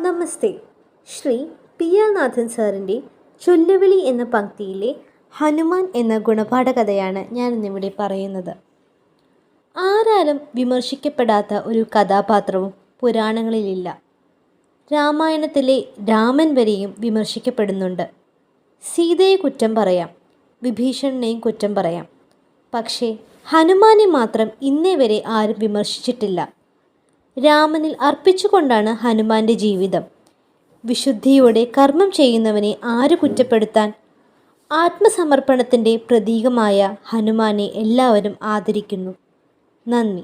നമസ്തേ. Shri P R നാഥൻ സാറിന്റെ ചൊല്ലുവിളി എന്ന പങ്ക്തിയിലെ ഹനുമാൻ എന്ന ഗുണപാഠ കഥയാണ് ഞാൻ ഇന്നിവിടെ പറയുന്നത്. ആരാലും വിമർശിക്കപ്പെടാത്ത ഒരു കഥാപാത്രവും പുരാണങ്ങളിലില്ല. രാമായണത്തിലെ രാമൻ വരെയും വിമർശിക്കപ്പെടുന്നുണ്ട്. സീതയെ കുറ്റം പറയാം വിഭീഷണനെയും കുറ്റം പറയാം. പക്ഷേ ഹനുമാനെ മാത്രം ഇന്നേ വരെ ആരും വിമർശിച്ചിട്ടില്ല. രാമനിൽ അർപ്പിച്ചുകൊണ്ടാണ് ഹനുമാന്റെ ജീവിതം. വിശുദ്ധിയോടെ കർമ്മം ചെയ്യുന്നവനെ ആര് കുറ്റപ്പെടുത്താൻ? ആത്മസമർപ്പണത്തിന്റെ പ്രതീകമായ ഹനുമാനെ എല്ലാവരും ആദരിക്കുന്നു. നന്ദി.